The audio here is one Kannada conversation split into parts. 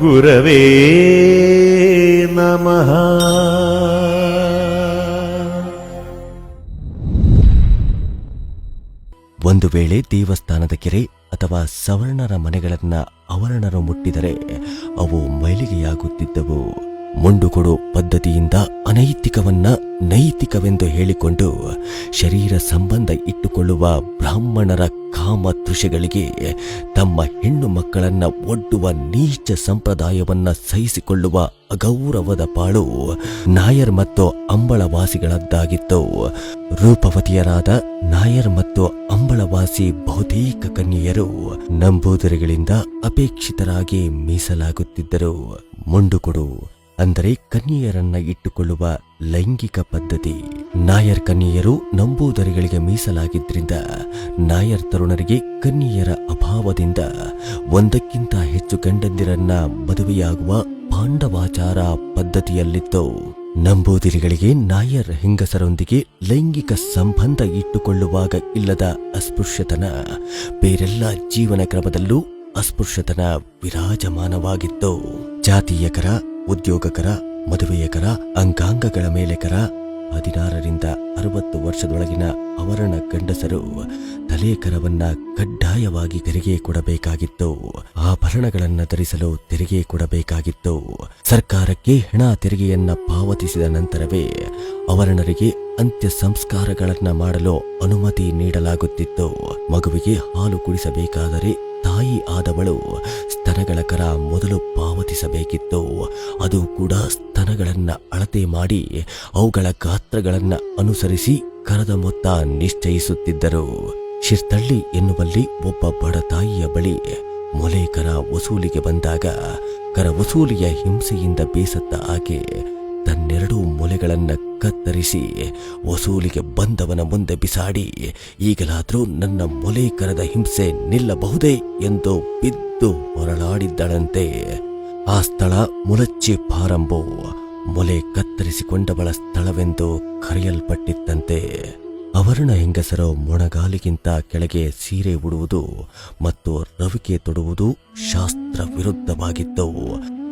ಗುರವೇ ನಮಃ. ಒಂದು ವೇಳೆ ದೇವಸ್ಥಾನದ ಕೆರೆ ಅಥವಾ ಸವರ್ಣರ ಮನೆಗಳನ್ನ ಅವರಣರು ಮುಟ್ಟಿದರೆ ಅವು ಮೈಲಿಗೆಯಾಗುತ್ತಿದ್ದವು. ಮುಂಡುಕೊಡು ಪದ್ಧತಿಯಿಂದ ಅನೈತಿಕವನ್ನ ನೈತಿಕವೆಂದು ಹೇಳಿಕೊಂಡು ಶರೀರ ಸಂಬಂಧ ಇಟ್ಟುಕೊಳ್ಳುವ ಬ್ರಾಹ್ಮಣರ ಕಾಮ ತೃಷೆಗಳಿಗೆ ತಮ್ಮ ಹೆಣ್ಣು ಮಕ್ಕಳನ್ನ ಒಡ್ಡುವ ನೀಚ ಸಂಪ್ರದಾಯವನ್ನ ಸಹಿಸಿಕೊಳ್ಳುವ ಅಗೌರವದ ಪಾಳು ನಾಯರ್ ಮತ್ತು ಅಂಬಳವಾಸಿಗಳದ್ದಾಗಿತ್ತು. ರೂಪವತಿಯರಾದ ನಾಯರ್ ಮತ್ತು ಅಂಬಳವಾಸಿ ಬಹುತೇಕ ಕನ್ಯೆಯರು ನಂಬೂದರಿಗಳಿಂದ ಅಪೇಕ್ಷಿತರಾಗಿ ಮೀಸಲಾಗುತ್ತಿದ್ದರು. ಮುಂಡುಕೊಡು ಅಂದರೆ ಕನ್ಯೆಯರನ್ನ ಇಟ್ಟುಕೊಳ್ಳುವ ಲೈಂಗಿಕ ಪದ್ಧತಿ. ನಾಯರ್ ಕನ್ಯೆಯರು ನಂಬೂದರಿಗಳಿಗೆ ಮೀಸಲಾಗಿದ್ದರಿಂದ ನಾಯರ್ ತರುಣರಿಗೆ ಕನ್ಯೆಯರ ಅಭಾವದಿಂದ ಒಂದಕ್ಕಿಂತ ಹೆಚ್ಚು ಗಂಡಂದಿರನ್ನ ಮದುವೆಯಾಗುವ ಪಾಂಡವಾಚಾರ ಪದ್ಧತಿಯಲ್ಲಿತ್ತು. ನಂಬೂದಿರಿಗಳಿಗೆ ನಾಯರ್ ಹೆಂಗಸರೊಂದಿಗೆ ಲೈಂಗಿಕ ಸಂಬಂಧ ಇಟ್ಟುಕೊಳ್ಳುವಾಗ ಇಲ್ಲದ ಅಸ್ಪೃಶ್ಯತನ, ಬೇರೆಲ್ಲ ಜೀವನ ಕ್ರಮದಲ್ಲೂ ಅಸ್ಪೃಶ್ಯತನ ವಿರಾಜಮಾನವಾಗಿತ್ತು. ಜಾತಿಯ ಕರ ಉದ್ಯೋಗಕರ ಮದುವೆಯಕರ ಅಂಗಾಂಗಗಳ ಮೇಲೆ ಕರ. ಹದಿನಾರರಿಂದ ಅರವತ್ತು ವರ್ಷದೊಳಗಿನ ಅವರಣ ಗಂಡಸರು ತಲೆ ಕರವನ್ನ ಕಡ್ಡಾಯವಾಗಿ ತೆರಿಗೆ ಕೊಡಬೇಕಾಗಿತ್ತು. ಆಭರಣಗಳನ್ನು ಧರಿಸಲು ತೆರಿಗೆ ಕೊಡಬೇಕಾಗಿತ್ತು. ಸರ್ಕಾರಕ್ಕೆ ಹಣ ತೆರಿಗೆಯನ್ನ ಪಾವತಿಸಿದ ನಂತರವೇ ಅವರಣರಿಗೆ ಅಂತ್ಯ ಸಂಸ್ಕಾರಗಳನ್ನ ಮಾಡಲು ಅನುಮತಿ ನೀಡಲಾಗುತ್ತಿತ್ತು. ಮಗುವಿಗೆ ಹಾಲು ಕುಡಿಸಬೇಕಾದರೆ ತಾಯಿ ಆದವಳು ಸ್ತನಗಳ ಕರ ಮೊದಲು ಪಾವತಿಸಬೇಕಿತ್ತು. ಅದು ಕೂಡ ಸ್ತನಗಳನ್ನ ಅಳತೆ ಮಾಡಿ ಅವುಗಳ ಗಾತ್ರಗಳನ್ನ ಅನುಸರಿಸಿ ಕರದ ಮೊತ್ತ ನಿಶ್ಚಯಿಸುತ್ತಿದ್ದರು. ಶಿರ್ತಳ್ಳಿ ಎನ್ನುವಲ್ಲಿ ಒಬ್ಬ ಬಡ ತಾಯಿಯ ಬಳಿ ಮೊಲೆ ಕರ ವಸೂಲಿಗೆ ಬಂದಾಗ ಕರ ವಸೂಲಿಯ ಹಿಂಸೆಯಿಂದ ಬೇಸತ್ತ ಆಕೆ ತನ್ನೆರಡೂ ಮೊಲೆಗಳನ್ನು ಕತ್ತರಿಸಿ ವಸೂಲಿಗೆ ಬಂದವನ ಮುಂದೆ ಬಿಸಾಡಿ, ಈಗಲಾದರೂ ನನ್ನ ಮೊಲೆ ಕರದ ಹಿಂಸೆ ನಿಲ್ಲಬಹುದೇ ಎಂದು ಬಿದ್ದು ಹೊರಳಾಡಿದ್ದಳಂತೆ ಆ ಸ್ಥಳ ಮುಲಚ್ಚಿ ಪಾರಂಬು, ಮೊಲೆ ಕತ್ತರಿಸಿಕೊಂಡವಳ ಸ್ಥಳವೆಂದು ಕರೆಯಲ್ಪಟ್ಟಿತ್ತಂತೆ. ಅವರ್ಣ ಹೆಂಗಸರು ಮೊಣಗಾಲಿಗಿಂತ ಕೆಳಗೆ ಸೀರೆ ಉಡುವುದು ಮತ್ತು ರವಿಕೆ ತೊಡುವುದು ಶಾಸ್ತ್ರ ವಿರುದ್ಧವಾಗಿತ್ತು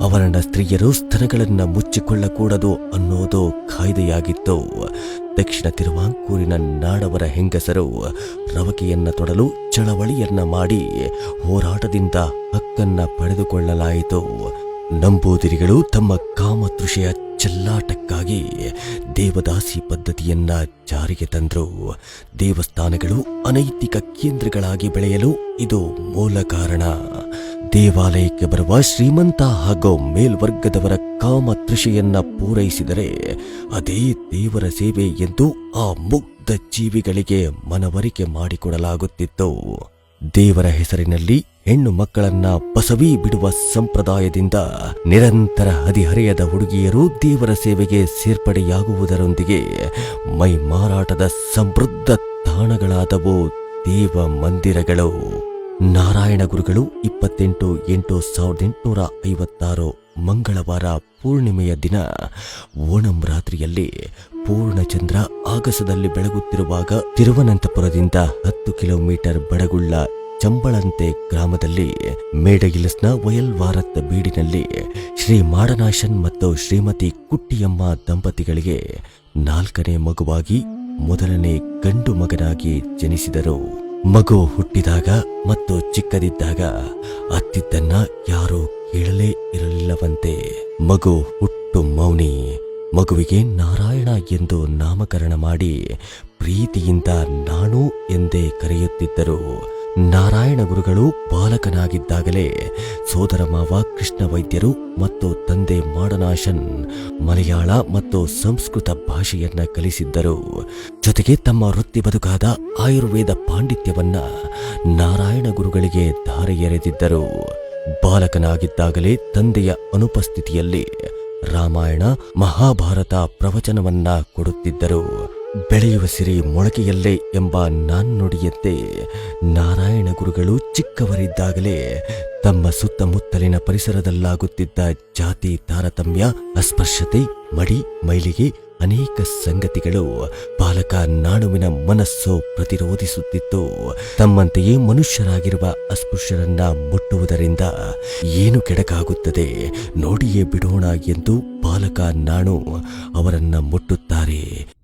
ಅವರ್ಣ ಸ್ತ್ರೀಯರು ಸ್ತನಗಳನ್ನು ಮುಚ್ಚಿಕೊಳ್ಳಕೂಡದು ಅನ್ನೋದು ಕಾಯ್ದೆಯಾಗಿತ್ತು. ದಕ್ಷಿಣ ತಿರುವಾಂಕೂರಿನ ನಾಡವರ ಹೆಂಗಸರು ರವಕೆಯನ್ನ ತೊಡಲು ಚಳವಳಿಯನ್ನ ಮಾಡಿ ಹೋರಾಟದಿಂದ ಹಕ್ಕನ್ನ ಪಡೆದುಕೊಳ್ಳಲಾಯಿತು. ನಂಬೂದಿರಿಗಳು ತಮ್ಮ ಕಾಮತೃಷೆಯ ಚೆಲ್ಲಾಟಕ್ಕಾಗಿ ದೇವದಾಸಿ ಪದ್ಧತಿಯನ್ನ ಜಾರಿಗೆ ತಂದ್ರು. ದೇವಸ್ಥಾನಗಳು ಅನೈತಿಕ ಕೇಂದ್ರಗಳಾಗಿ ಬೆಳೆಯಲು ಇದು ಮೂಲ ಕಾರಣ. ದೇವಾಲಯಕ್ಕೆ ಬರುವ ಶ್ರೀಮಂತ ಹಾಗೂ ಮೇಲ್ವರ್ಗದವರ ಕಾಮ ತೃಷೆಯನ್ನ ಪೂರೈಸಿದರೆ ಅದೇ ದೇವರ ಸೇವೆ ಎಂದು ಆ ಮುಗ್ಧ ಜೀವಿಗಳಿಗೆ ಮನವರಿಕೆ ಮಾಡಿಕೊಡಲಾಗುತ್ತಿತ್ತು. ದೇವರ ಹೆಸರಿನಲ್ಲಿ ಹೆಣ್ಣು ಮಕ್ಕಳನ್ನ ಬಸವಿ ಬಿಡುವ ಸಂಪ್ರದಾಯದಿಂದ ನಿರಂತರ ಹದಿಹರೆಯದ ಹುಡುಗಿಯರು ದೇವರ ಸೇವೆಗೆ ಸೇರ್ಪಡೆಯಾಗುವುದರೊಂದಿಗೆ ಮೈ ಮಾರಾಟದ ಸಮೃದ್ಧ ತಾಣಗಳಾದವು ದೇವ ಮಂದಿರಗಳು. ನಾರಾಯಣ ಗುರುಗಳು ಇಪ್ಪತ್ತೆಂಟು ಎಂಟು ಸಾವಿರದ ಎಂಟುನೂರ ಐವತ್ತಾರು ಮಂಗಳವಾರ ಪೂರ್ಣಿಮೆಯ ದಿನ ಓಣಂ ರಾತ್ರಿಯಲ್ಲಿ ಪೂರ್ಣಚಂದ್ರ ಆಗಸದಲ್ಲಿ ಬೆಳಗುತ್ತಿರುವಾಗ ತಿರುವನಂತಪುರದಿಂದ ಹತ್ತು ಕಿಲೋಮೀಟರ್ ಬಡಗುಳ್ಳ ಚಂಬಳಂತೆ ಗ್ರಾಮದಲ್ಲಿ ಮೇಡಗಿಲಸ್ನ ವಯಲ್ವಾರತ್ ಬೀಡಿನಲ್ಲಿ ಶ್ರೀ ಮಾಡನಾಶನ್ ಮತ್ತು ಶ್ರೀಮತಿ ಕುಟ್ಟಿಯಮ್ಮ ದಂಪತಿಗಳಿಗೆ ನಾಲ್ಕನೇ ಮಗುವಾಗಿ ಮೊದಲನೇ ಗಂಡು ಮಗನಾಗಿ ಜನಿಸಿದರು. ಮಗು ಹುಟ್ಟಿದಾಗ ಮತ್ತು ಚಿಕ್ಕದಿದ್ದಾಗ ಅತ್ತಿದ್ದನ್ನ ಯಾರೂ ಕೇಳಲೇ ಇರಲಿಲ್ಲವಂತೆ. ಮಗು ಹುಟ್ಟು ಮೌನಿ. ಮಗುವಿಗೆ ನಾರಾಯಣ ಎಂದು ನಾಮಕರಣ ಮಾಡಿ ಪ್ರೀತಿಯಿಂದ ನಾನು ಎಂದೇ ಕರೆಯುತ್ತಿದ್ದರು. ನಾರಾಯಣ ಗುರುಗಳು ಬಾಲಕನಾಗಿದ್ದಾಗಲೇ ಸೋದರ ಮಾವ ಕೃಷ್ಣ ವೈದ್ಯರು ಮತ್ತು ತಂದೆ ಮಾಡನಾಶನ್ ಮಲಯಾಳ ಮತ್ತು ಸಂಸ್ಕೃತ ಭಾಷೆಯನ್ನ ಕಲಿಸಿದ್ದರು. ಜೊತೆಗೆ ತಮ್ಮ ವೃತ್ತಿ ಬದುಕಾದ ಆಯುರ್ವೇದ ಪಾಂಡಿತ್ಯವನ್ನ ನಾರಾಯಣ ಗುರುಗಳಿಗೆ ಧಾರೆ ಎರೆದಿದ್ದರು. ಬಾಲಕನಾಗಿದ್ದಾಗಲೇ ತಂದೆಯ ಅನುಪಸ್ಥಿತಿಯಲ್ಲಿ ರಾಮಾಯಣ ಮಹಾಭಾರತ ಪ್ರವಚನವನ್ನ ಕೊಡುತ್ತಿದ್ದರು. ಬೆಳೆಯುವ ಸಿರಿ ಮೊಳಕೆಯಲ್ಲೇ ಎಂಬ ನಾನ್ನುಡಿಯಂತೆ ನಾರಾಯಣ ಗುರುಗಳು ಚಿಕ್ಕವರಿದ್ದಾಗಲೇ ತಮ್ಮ ಸುತ್ತಮುತ್ತಲಿನ ಪರಿಸರದಲ್ಲಾಗುತ್ತಿದ್ದ ಜಾತಿ ತಾರತಮ್ಯ ಅಸ್ಪೃಶ್ಯತೆ ಮಡಿ, ಮೈಲಿಗೆ ಅನೇಕ ಸಂಗತಿಗಳು ಬಾಲಕ ನಾಣುವಿನ ಮನಸ್ಸು ಪ್ರತಿರೋಧಿಸುತ್ತಿತ್ತು. ತಮ್ಮಂತೆಯೇ ಮನುಷ್ಯರಾಗಿರುವ ಅಸ್ಪೃಶ್ಯರನ್ನ ಮುಟ್ಟುವುದರಿಂದ ಏನು ಕೆಡಕಾಗುತ್ತದೆ ನೋಡಿಯೇ ಬಿಡೋಣ ಎಂದು ಬಾಲಕ ನಾಣು ಅವರನ್ನ ಮುಟ್ಟುತ್ತಾರೆ.